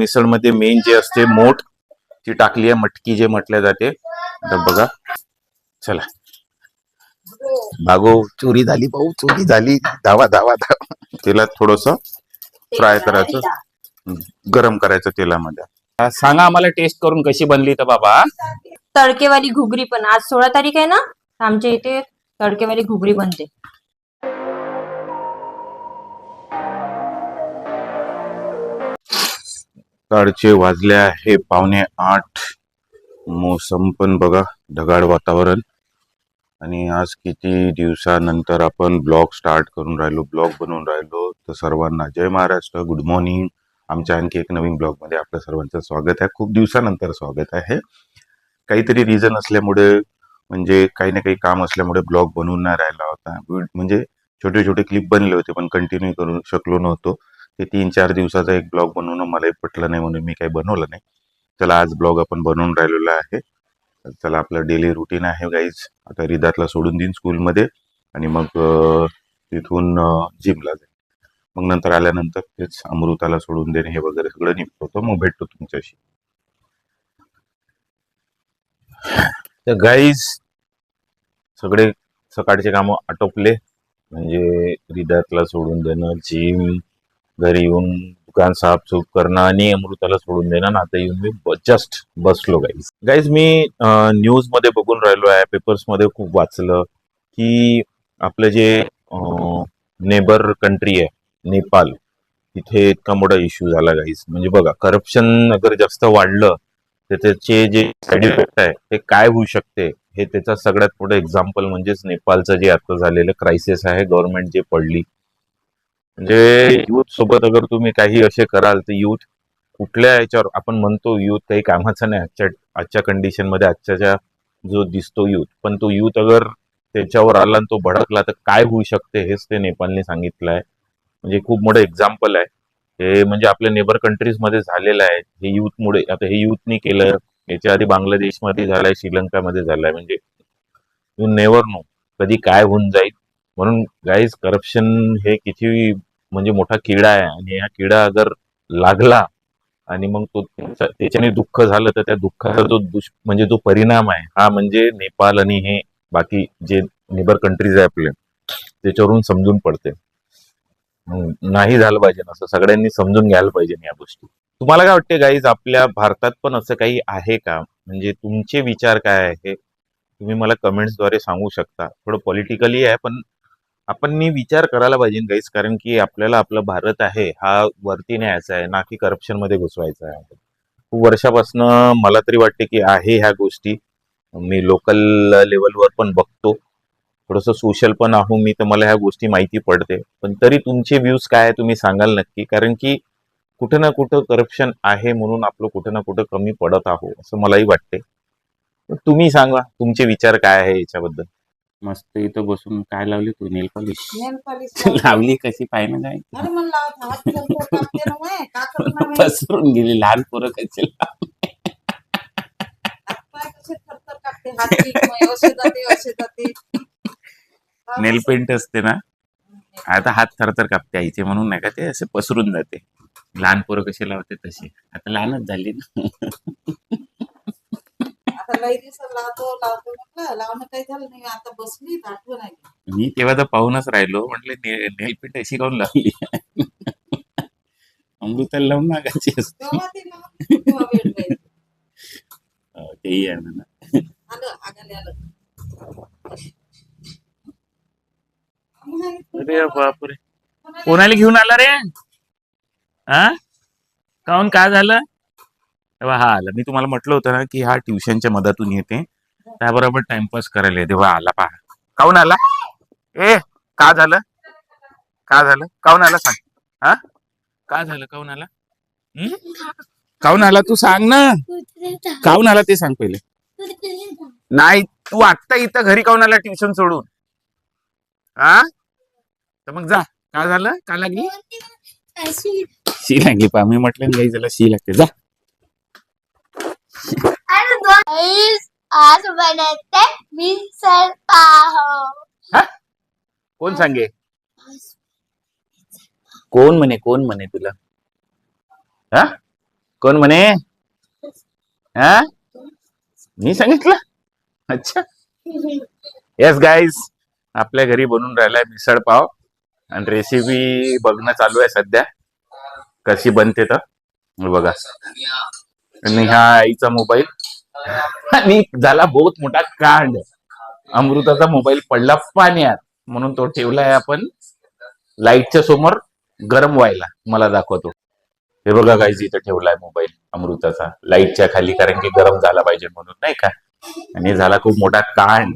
मिसळमध्ये main जे असते मोठ ती टाकली आहे मटकी जे म्हटल्या जाते. बघा चला. भागो चोरी झाली भाऊ चोरी झाली. धावा धावा धावा. तिला थोडस फ्राय करायचं. गरम करायचं तेलामध्ये. सांगा आम्हाला टेस्ट करून कशी बनली तर बाबा. तडकेवाली घुगरी पण. आज सोळा तारीख आहे ना? आमच्या इथे तडकेवाली घुगरी बनते. सकाळचे वाजले आहे पावणे आठ. मोसम पण बघा ढगाळ वातावरण. आणि आज किती दिवसानंतर आपण ब्लॉग स्टार्ट करून राहिलो ब्लॉग बनवून राहिलो. तर सर्वांना जय महाराष्ट्र गुड मॉर्निंग आमच्या आणखी एक नवीन ब्लॉगमध्ये आपल्या सर्वांचं स्वागत आहे. खूप दिवसानंतर स्वागत आहे. काहीतरी रिझन असल्यामुळे म्हणजे काही ना काही काम असल्यामुळे ब्लॉग बनवून नाही राहिला होता. म्हणजे छोटे छोटे क्लिप बनले होते पण कंटिन्यू करू शकलो नव्हतो. ते तीन चार दिवसाचा एक ब्लॉग बनवणं मलाही पटलं नाही म्हणून मी काही बनवलं नाही. चला आज ब्लॉग आपण बनवून राहिलेलो आहे. चला आपलं डेली रुटीन आहे गाईज आता रिदातला सोडून देईन स्कूलमध्ये आणि मग तिथून जिमला जाईन. मग नंतर आल्यानंतर तेच अमृताला सोडून देणे हे वगैरे सगळं निपटवतो मग भेटतो तुमच्याशी. तर गाईज सगळे सकाळचे कामं आटोपले. म्हणजे रिदातला सोडून देणं जिम घरी येऊन दुकान साफसूफ करणं आणि अमृताला सोडून देणं. ना आता येऊन मी जस्ट बसलो गाईज गाईज मी न्यूजमध्ये बघून राहिलो आहे. पेपर्समध्ये खूप वाचलं की आपलं जे नेबर कंट्री आहे नेपाल तिथे इतका मोठा इश्यू झाला गाईज म्हणजे बघा करप्शन अगर जास्त वाढलं तर त्याचे जे साईड इफेक्ट आहे ते काय होऊ शकते? हे त्याचा सगळ्यात मोठं एक्झाम्पल म्हणजेच नेपाळचं जे आता झालेलं क्रायसिस आहे गव्हर्नमेंट जे पडली म्हणजे युथ सोबत अगर तुम्ही काही असे कराल तर युथ कुठल्या याच्यावर आपण म्हणतो युथ काही कामाचं नाही आजच्या आजच्या कंडिशनमध्ये आजच्या जो दिसतो युथ पण तो युथ अगर त्याच्यावर आला आणि तो भडकला तर काय होऊ शकते हेच ते नेपाळने सांगितलं आहे. म्हणजे खूप मोठं एक्झाम्पल आहे. हे म्हणजे आपल्या नेबर कंट्रीजमध्ये झालेलं आहे. हे युथमुळे आता हे युथनी केलं. याच्या आधी बांगलादेशमध्ये झालंय श्रीलंकामध्ये झालंय. म्हणजे यू नेवर नो कधी काय होऊन जाईल. म्हणून गाईज करप्शन हे किती म्हणजे मोठा किडा आहे आणि या किडा अगर लागला आणि मग तो त्याच्याने दुःख झालं तर त्या दुःखाचा जो दुष म्हणजे जो परिणाम आहे हा म्हणजे नेपाळ आणि हे बाकी जे नेबर कंट्रीज आहे आपले त्याच्यावरून समजून पडते. नाही झालं पाहिजे असं सगळ्यांनी समजून घ्यायला पाहिजे या गोष्टी. तुम्हाला काय वाटते गाईज आपल्या भारतात पण असं काही आहे का? म्हणजे तुमचे विचार काय आहे? तुम्ही मला कमेंट्सद्वारे सांगू शकता. थोडं पॉलिटिकली आहे पण आपण मी विचार करायला पाहिजे गाईस कारण की आपल्याला आपला भारत आहे हा वरती न्यायचा आहे ना की करप्शनमध्ये घुसवायचा आहे. खूप वर्षापासून मला तरी वाटते की आहे ह्या गोष्टी. मी लोकल लेवलवर पण बघतो. थोडंसं सोशल पण आहो मी तर मला ह्या गोष्टी माहिती पडते. पण तरी तुमचे व्ह्यूज काय आहे तुम्ही सांगाल नक्की? कारण की कुठं ना कुठं करप्शन आहे म्हणून आपलं कुठं ना कुठं कमी पडत आहो असं मलाही वाटते. तुम्ही सांगा तुमचे विचार काय आहे याच्याबद्दल? मस्त इथं बसून काय लावली तू? नेल पॉलिश. नेल पालिश लावली. कशी? काय? अरे हात कापते ना मग, का करणार नाही? पसरून गेली. लहान पोरं कशी हातपाय कसे थरथर कापते, हात पीठ मग असे जाते असे जाते नेल पेंट असते ना? आता हात थरथर कापते आईचे म्हणून नाही का ते असे पसरून जाते. लहान पोरं कसे लावते तसे. आता लहानच झाली ना. आता लई दिवसात लावतो लावतो म्हटलं लावणं काही झालं नाही आता बसली तर आठवण आली मी तेव्हा तर पाहूनच राहिलो म्हटलं नेल पेंट अशी काऊन लावली? अमृताला लावून मागायची असते. तेव्हा ते लावून तेव्हा वेळ जायचं. हो, तेही आहे म्हणा. आलं आगाले आलं. मग अरे बापरे. कोणाला घेऊन आला रे? हा? काऊन काय झालं? तेव्हा हा आला मी तुम्हाला म्हटलं होतं ना की हा ट्युशनच्या मदतून येते. त्याबरोबर टाइमपास करायला तेव्हा आला पहा. काऊन आला? ए का झालं? का झालं? काऊन आला सांग. हा? का झालं? काऊन आला? हं? काऊन आला तू सांग ना. काऊन आला ते सांग पहिले. नाही तू आत्ता इथं घरी काऊन आला ट्युशन सोडून? हा तर मग जा. काय झालं? का लागली? शी लागली. पा मी म्हटलं नाही त्याला शी लागते. जा. आज बनते पाव. कोण सांगे? कोण म्हणे कोण म्हणे तुला? हा? कोण म्हणे? हा? मी सांगितलं? अच्छा. येस गाईज आपल्या घरी बनून राहिलाय मिसळ पाव. आणि रेसिपी बघणं चालू आहे सध्या. कशी बनते तर? बघा. आणि ह्या आईचा मोबाईल. आणि झाला बहुत मोठा कांड. अमृताचा मोबाईल पडला पाण्यात. म्हणून तो ठेवलाय आपण लाईटच्या समोर गरम व्हायला. मला दाखवतो. हे बघा गाईज इथं ठेवलाय मोबाईल अमृताचा. लाईटच्या खाली कारण की गरम झाला पाहिजे म्हणून नाही का? आणि झाला खूप मोठा कांड.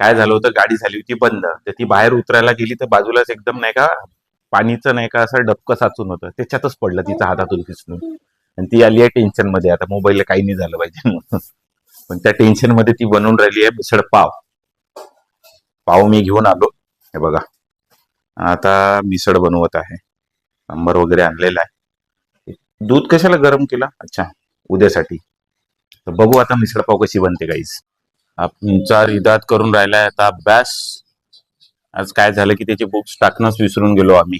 काय झालं होतं? गाडी झाली होती बंद. तर ती बाहेर उतरायला गेली तर बाजूलाच एकदम नाही का पाणीचं नाही का असं डबकं साचून होतं. त्याच्यातच पडलं तिचा हातातून फिसलून आणि ती आली आहे टेन्शनमध्ये आता मोबाईलला काही नाही झालं पाहिजे म्हणून. पण त्या टेन्शनमध्ये ती बनवून राहिली आहे मिसळ पाव. पाव मी घेऊन आलो. हे बघा. आता मिसळ बनवत आहे. नंबर वगैरे आणलेला आहे. दूध कशाला गरम केला? अच्छा उद्यासाठी. तर बघू आता मिसळ पाव कशी बनते काहीच तुमचा रिदात करून राहिलाय आता अभ्यास. आज काय झालं की त्याचे बुक्स टाकणंच विसरून गेलो आम्ही.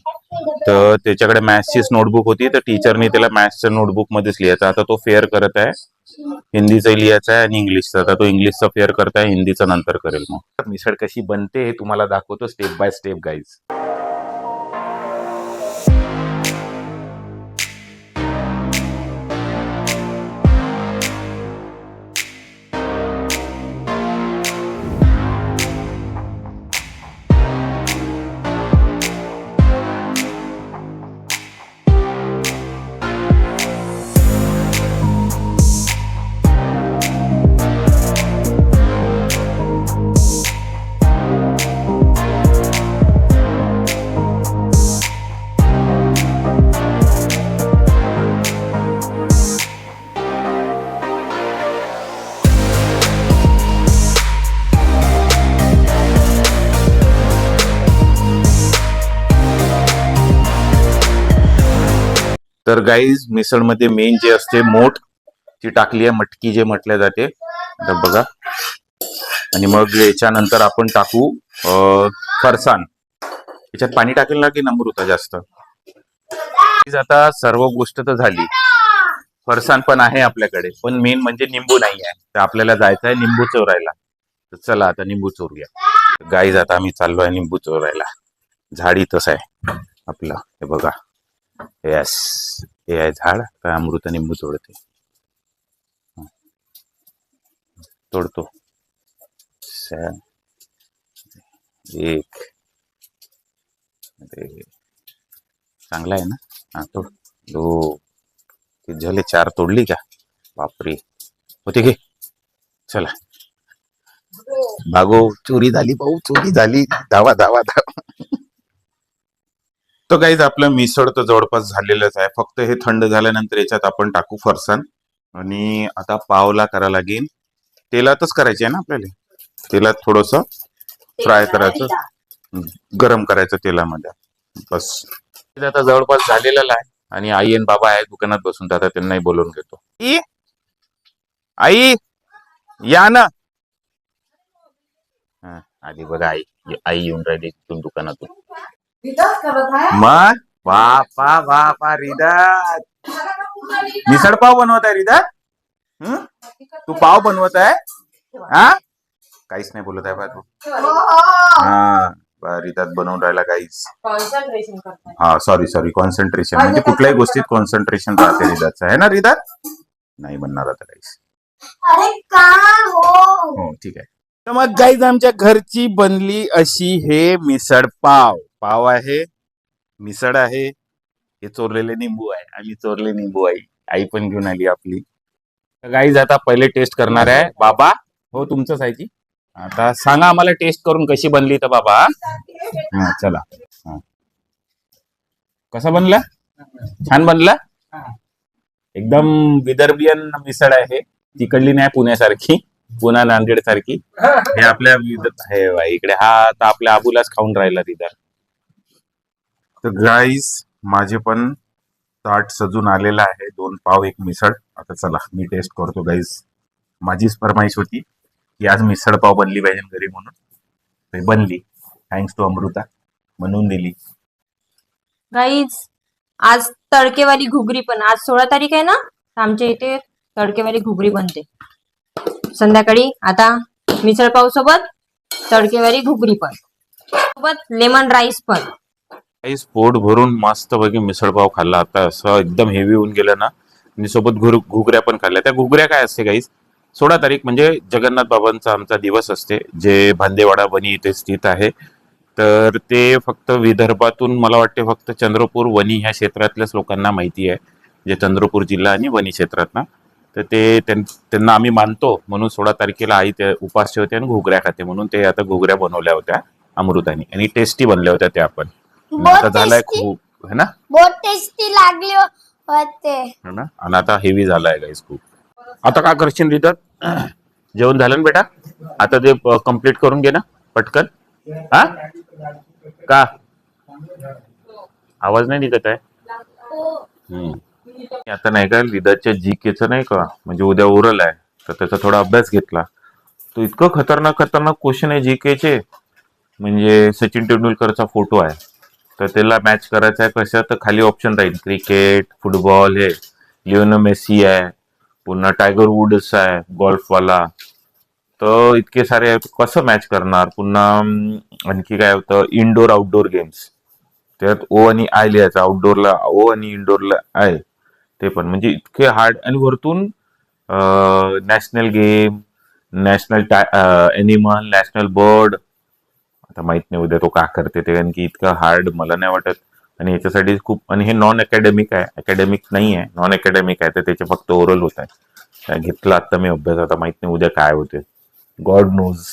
तर त्याच्याकडे मॅथ्सचीच नोटबुक होती तर टीचरने त्याला मॅथ्सच्या नोटबुक मध्येच लिहायचं. आता तो फेअर करत आहे. हिंदीचं लिहायचं आहे आणि इंग्लिशचं. आता तो इंग्लिशचा फेअर करत आहे हिंदीचं नंतर करेल मग. मिसळ कशी बनते हे तुम्हाला दाखवतो स्टेप बाय स्टेप गाईज तर गाईज मिसळमध्ये मेन जे असते मोठ ती टाकली आहे मटकी जे म्हटल्या जाते. तर बघा. आणि मग याच्यानंतर आपण टाकू फरसाण. याच्यात पाणी टाकेल ना की नंबर होता जास्त? आता सर्व गोष्ट तर झाली. फरसाण पण आहे आपल्याकडे पण मेन म्हणजे निंबू नाही आहे. तर आपल्याला जायचं आहे निंबू चोरायला. तर चला आता निंबू चोरूया. गाईज आता आम्ही चाललो आहे निंबू चोरायला. झाडी तसं आहे. आपलं हे बघा. यस हे आहे झाड काय अमृत निंबू तोडते. तोडतो. एक चांगला आहे ना? हा तोड. दो ते झाले चार तोडली का? बापरे. होते घे चला. भागो चोरी झाली भाऊ चोरी झाली. धावा धावा धावा. तर काहीच आपलं मिसळ तर जवळपास झालेलंच आहे. फक्त हे थंड झाल्यानंतर याच्यात आपण टाकू फरसाण. आणि आता पावला करा लागेल. तेलातच करायचे आहे ना आपल्याला? तेलात थोडस फ्राय करायचं. गरम करायचं तेलामध्ये. बस. हे आता जवळपास झालेलं आहे. आणि आई आणि बाबा आहे दुकानात बसून तर आता त्यांनाही बोलवून घेतो. आई? आई? या ना. हा, आली बघा आई. आई येऊन राहिली तिथून दुकानातून. मग? बापा बापा रिदात मिसळ पाव बनवत आहे रिदात हं? तू पाव बनवत आहे? हा? काहीच नाही बोलत आहे बा तू. हा. बा, रिदात बनवून राहिला काहीच. हा सॉरी सॉरी कॉन्सन्ट्रेशन म्हणजे कुठल्याही गोष्टीत कॉन्सन्ट्रेशन राहते रिदाचं. आहे ना रिदात? नाही बनणार आता काहीच. अरे का हो? हो ठीक आहे. तर मग गाईज आमच्या घरची बनली अशी हे मिसळ पाव. पाव आहे मिसळ आहे हे चोरलेले निंबू आहे. आम्ही चोरले निंबू आई. आई पण घेऊन आली आपली. गाईज आता पहिले टेस्ट करणार आहे. बाबा हो तुमचंच आहे की? आता सांगा आम्हाला टेस्ट करून कशी बनली तर बाबा. हा चला. हा. बनला? छान बनला? एकदम विदर्भियन मिसळ आहे. तिकडली नाही पुण्यासारखी. पुन्हा नांदेड सारखी हे आपल्या इकडे हा आता आपल्या आबूलाच खाऊन राहिला तिथं. तर गाईज माझे पण ताट सजून आलेलं आहे. दोन पाव एक मिसळ. आता चला मी टेस्ट करतो गाईज माझीच फरमाईश होती की आज मिसळ पाव बनली पाहिजे घरी म्हणून. ते बनली. Thanks to Amruta. म्हणून दिली. गाईज आज तडकेवाली घुगरी पण. आज सोळा तारीख आहे ना? आमच्या इथे तडकेवाली घुगरी बनते. संध्याकाळी आता मिसळ पाव सोबत तडकेवाली घुगरी पण. सोबत लेमन राईस पण. काहीच पोट भरून मस्तपैकी मिसळपाव खाल्ला. आता असं एकदम हेवी होऊन गेलं ना आणि सोबत घुर घुगऱ्या पण खाल्ल्या. त्या घुगऱ्या काय असते काहीच सोळा तारीख म्हणजे जगन्नाथ बाबांचा आमचा दिवस असते जे भांदेवाडा वणी इथे स्थित आहे. तर ते फक्त विदर्भातून मला वाटते फक्त चंद्रपूर वणी ह्या क्षेत्रातल्याच लोकांना माहिती आहे जे चंद्रपूर जिल्हा आणि वणी क्षेत्रात ना तर ते त्यां- त्यांना आम्ही मानतो म्हणून सोळा तारखेला आई ते उपास ठेवते आणि घुगऱ्या खाते म्हणून ते आता घुगऱ्या बनवल्या होत्या अमृतानी. आणि टेस्टी बनल्या होत्या त्या आपण आता झालाय खूप है ना? बहुत टेस्टी लागले होते. है ना? आणि आता हेवी झालाय गाईस खूप. आता काय करशील रिदत जेवण झालं ना बेटा? आता ते कंप्लीट करून घे ना पटकन. हा? का? आवाज नाही निघत आहे? हम्म. आता नाही का लिदाच्या जी केचं नाही का म्हणजे उद्या ओरल आहे तर त्याचा थोडा अभ्यास घेतला. तो इतकं खतरनाक खतरनाक क्वेश्चन आहे जी केचे म्हणजे सचिन तेंडुलकरचा फोटो आहे. तर त्याला मॅच करायचा आहे. कसं? तर खाली ऑप्शन राहील. क्रिकेट फुटबॉल हे. लिओनो मेसी आहे. पुन्हा टायगर वुड्स आहे. गोल्फवाला तर इतके सारे कसं मॅच करणार? पुन्हा आणखी काय होतं? इनडोर आउटडोर गेम्स त्यात ओ आणि आय लिहायचं. आउटडोरला ओ आणि इनडोरला आय ते पण. म्हणजे इतके हार्ड आणि वरतून national game national animal national bird आता माहीत नाही उद्या तो का करते ते कारण की इतकं हार्ड मला नाही वाटत. आणि याच्यासाठी खूप आणि हे नॉन अकॅडमिक आहे अकॅडमिक नाही आहे नॉन अकॅडमिक आहे तर त्याचे फक्त ओरल होत आहे घेतला आता मी अभ्यास आता माहीत नाही उद्या काय होते. गॉड नोज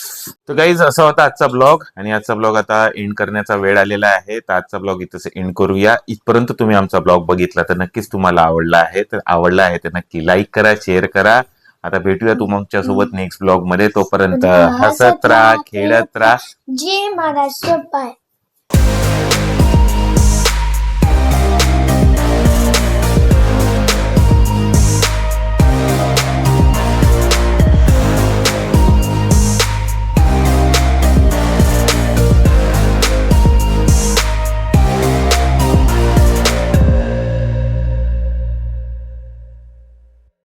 तर गाईज असा होता आजचा ब्लॉग आणि आजचा ब्लॉग आता एंड करण्याचा वेळ आलेला आहे. तर आजचा ब्लॉग इथं एंड करूया. इथपर्यंत तुम्ही आमचा ब्लॉग बघितला तर नक्कीच तुम्हाला आवडला आहे तर आवडला आहे तर नक्की लाईक करा शेअर करा. आता भेटूया तुमच्यासोबत नेक्स्ट ब्लॉगमध्ये. तोपर्यंत हसत राहा खेळत राहा. जय महाराष्ट्र